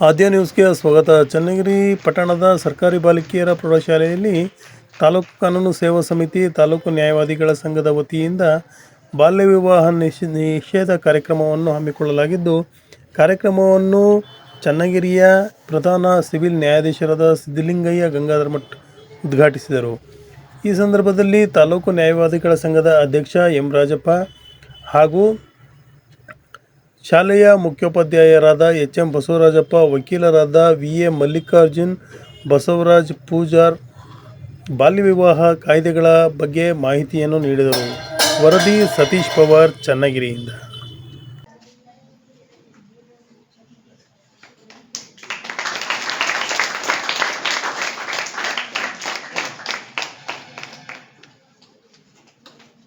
ಆದ್ಯ ನ್ಯೂಸ್ಗೆ ಸ್ವಾಗತ. ಚನ್ನಗಿರಿ ಪಟ್ಟಣದ ಸರ್ಕಾರಿ ಬಾಲಿಕೆಯರ ಪ್ರೌಢಶಾಲೆಯಲ್ಲಿ ತಾಲೂಕು ಕಾನೂನು ಸೇವಾ ಸಮಿತಿ, ತಾಲೂಕು ನ್ಯಾಯವಾದಿಗಳ ಸಂಘದ ವತಿಯಿಂದ ಬಾಲ್ಯ ವಿವಾಹ ನಿಷ್, ನಿಷೇಧ ಕಾರ್ಯಕ್ರಮವನ್ನು ಹಮ್ಮಿಕೊಳ್ಳಲಾಗಿದ್ದು, ಕಾರ್ಯಕ್ರಮವನ್ನು ಚನ್ನಗಿರಿಯ ಪ್ರಧಾನ ಸಿವಿಲ್ ನ್ಯಾಯಾಧೀಶರಾದ ಸಿದ್ದಲಿಂಗಯ್ಯ ಗಂಗಾಧರ ಮಠ್ ಉದ್ಘಾಟಿಸಿದರು. ಈ ಸಂದರ್ಭದಲ್ಲಿ ತಾಲೂಕು ನ್ಯಾಯವಾದಿಗಳ ಸಂಘದ ಅಧ್ಯಕ್ಷ ಎಂ ರಾಜಪ್ಪ ಹಾಗೂ ಶಾಲೆಯ ಮುಖ್ಯೋಪಾಧ್ಯಾಯರಾದ ಎಚ್ ಎಂ ಬಸವರಾಜಪ್ಪ, ವಕೀಲರಾದ ವಿ ಎ ಮಲ್ಲಿಕಾರ್ಜುನ್, ಬಸವರಾಜ್ ಪೂಜಾರ್ ಬಾಲ್ಯ ವಿವಾಹ ಕಾಯ್ದೆಗಳ ಬಗ್ಗೆ ಮಾಹಿತಿಯನ್ನು ನೀಡಿದರು. ವರದಿ ಸತೀಶ್ ಪವಾರ್, ಚನ್ನಗಿರಿಯಿಂದ.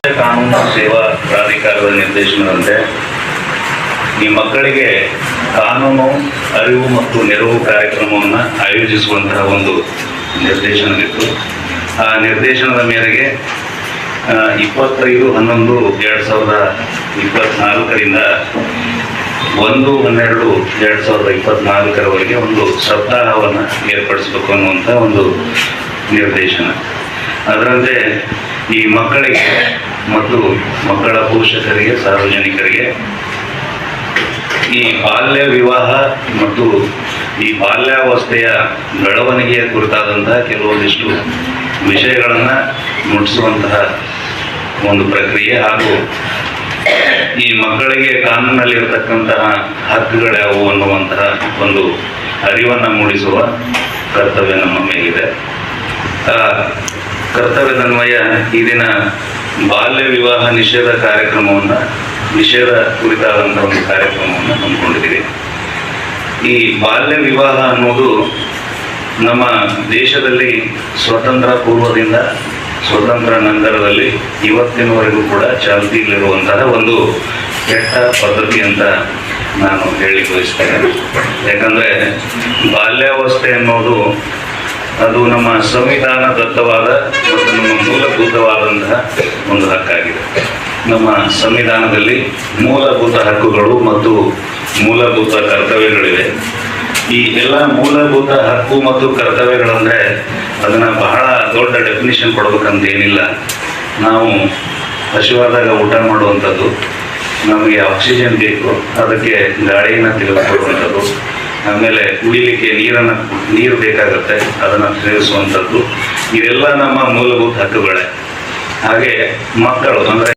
ಕಾನೂನು ಸೇವಾ ಪ್ರಾಧಿಕಾರದ ನಿರ್ದೇಶನದಂತೆ ಈ ಮಕ್ಕಳಿಗೆ ಕಾನೂನು, ಅರಿವು ಮತ್ತು ನೆರವು ಕಾರ್ಯಕ್ರಮವನ್ನು ಆಯೋಜಿಸುವಂತಹ ಒಂದು ನಿರ್ದೇಶನವಿತ್ತು. ಆ ನಿರ್ದೇಶನದ ಮೇರೆಗೆ ಇಪ್ಪತ್ತೈದು, ಹನ್ನೊಂದು, ಎರಡು ಸಾವಿರದ ಇಪ್ಪತ್ತ್ನಾಲ್ಕರಿಂದ ಒಂದು, ಹನ್ನೆರಡು, ಎರಡು ಸಾವಿರದ ಇಪ್ಪತ್ತ್ನಾಲ್ಕರವರೆಗೆ ಒಂದು ಸಪ್ತಾಹವನ್ನು ಏರ್ಪಡಿಸಬೇಕು ಅನ್ನುವಂಥ ಒಂದು ನಿರ್ದೇಶನ. ಅದರಂತೆ ಈ ಮಕ್ಕಳಿಗೆ ಮತ್ತು ಮಕ್ಕಳ ಪೋಷಕರಿಗೆ, ಸಾರ್ವಜನಿಕರಿಗೆ ಈ ಬಾಲ್ಯ ವಿವಾಹ ಮತ್ತು ಈ ಬಾಲ್ಯಾವಸ್ಥೆಯ ಬೆಳವಣಿಗೆಯ ಕುರಿತಾದಂತಹ ಕೆಲವೊಂದಿಷ್ಟು ವಿಷಯಗಳನ್ನು ಮುಟ್ಟಿಸುವಂತಹ ಒಂದು ಪ್ರಕ್ರಿಯೆ ಹಾಗೂ ಈ ಮಕ್ಕಳಿಗೆ ಕಾನೂನಲ್ಲಿರತಕ್ಕಂತಹ ಹಕ್ಕುಗಳ್ಯಾವು ಅನ್ನುವಂತಹ ಒಂದು ಅರಿವನ್ನು ಮೂಡಿಸುವ ಕರ್ತವ್ಯ ನಮ್ಮ ಮೇಲಿದೆ. ಆ ಕರ್ತವ್ಯದನ್ವಯ ಈ ದಿನ ಬಾಲ್ಯ ವಿವಾಹ ನಿಷೇಧ ಕಾರ್ಯಕ್ರಮವನ್ನು ನಿಷೇಧ ಕುರಿತಾದಂಥ ಒಂದು ಕಾರ್ಯಕ್ರಮವನ್ನು ಹಮ್ಮಿಕೊಂಡಿದ್ದೀವಿ. ಈ ಬಾಲ್ಯ ವಿವಾಹ ಅನ್ನೋದು ನಮ್ಮ ದೇಶದಲ್ಲಿ ಸ್ವತಂತ್ರ ಪೂರ್ವದಿಂದ ಸ್ವತಂತ್ರ ನಂತರದಲ್ಲಿ ಇವತ್ತಿನವರೆಗೂ ಕೂಡ ಚಾಲ್ತಿಯಲ್ಲಿರುವಂತಹ ಒಂದು ಕೆಟ್ಟ ಪದ್ಧತಿ ಅಂತ ನಾನು ಹೇಳಿ ಬಯಸ್ತೇನೆ. ಯಾಕಂದರೆ ಬಾಲ್ಯಾವಸ್ಥೆ ಅನ್ನೋದು ಅದು ನಮ್ಮ ಸಂವಿಧಾನ ದತ್ತವಾದ ಮತ್ತು ನಮ್ಮ ಮೂಲಭೂತವಾದಂತಹ ಒಂದು ಹಕ್ಕಾಗಿದೆ. ನಮ್ಮ ಸಂವಿಧಾನದಲ್ಲಿ ಮೂಲಭೂತ ಹಕ್ಕುಗಳು ಮತ್ತು ಮೂಲಭೂತ ಕರ್ತವ್ಯಗಳಿವೆ. ಈ ಎಲ್ಲ ಮೂಲಭೂತ ಹಕ್ಕು ಮತ್ತು ಕರ್ತವ್ಯಗಳಂದ್ರೆ ಅದನ್ನ ಬಹಳ ದೊಡ್ಡ ಡೆಫಿನಿಷನ್ ಕೊಡ್ಬೇಕಂತ ಏನಿಲ್ಲ ನಾವು ಹಸಿವಾದಾಗ ಊಟ ಮಾಡುವಂಥದ್ದು, ನಮಗೆ ಆಕ್ಸಿಜನ್ ಬೇಕು, ಅದಕ್ಕೆ ಗಾಳಿಯನ್ನು ತೆಗೆದುಕೊಳ್ಳುವಂಥದ್ದು, ಆಮೇಲೆ ಕುಡಿಲಿಕ್ಕೆ ನೀರನ್ನು ನೀರು ಬೇಕಾಗುತ್ತೆ, ಅದನ್ನು ಸೇವಿಸುವಂಥದ್ದು, ಇವೆಲ್ಲ ನಮ್ಮ ಮೂಲಭೂತ ಹಕ್ಕುಗಳೇ. ಹಾಗೆ ಮಕ್ಕಳು ಅಂದರೆ